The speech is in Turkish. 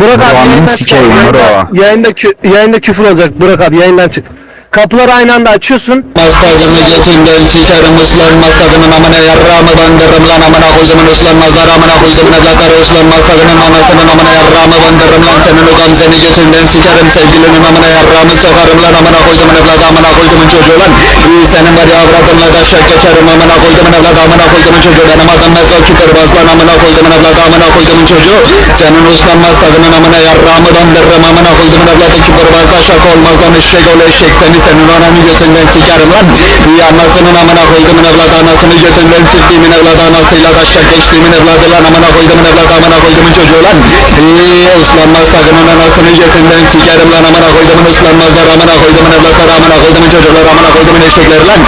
Burak abi yayından çık. sikeyim, Yayında, bro. yayında, kü- yayında küfür olacak Burak abi yayından çık. Kapıları aynı anda açıyorsun. Mastadını götünden sikerim ıslanmaz tadının amına yarrağımı bandırırım lan amına koydumun ıslanmazlar amına koydumun evlatları ıslanmaz tadının anasının amına lan senin ulan seni götünden sikerim sevgilinin amına yarrağımı sokarım lan amına koydumun evladı amına koydumun çocuğu lan İyi senin var ya avradınla taşak geçerim. Amına koydumun evladı amına koydumun çocuğu. Benim adım Mesut Çukurbaz lan amına koydumun evladı amına koydumun çocuğu. Senin ıslanmaz tadının amına yarrağımı bandırırım amına koydumun evladı Çukurbaz taşak olmaz lan eşek ol eşek seni senin ananı götünden sikerim lan. İyi anasının amına koydumun evladı anasını götünden siktiğimin evladı anasıyla taşak geçtiğimin evladı lan amına koydumun evladı amına koydumun çocuğu lan. İyi ıslanmaz sakının anasını götünden sikerim lan amına koydumun ıslanmazlar amına koydumun evlatları amına koydumun çocukları amına koydumun eşekleri lan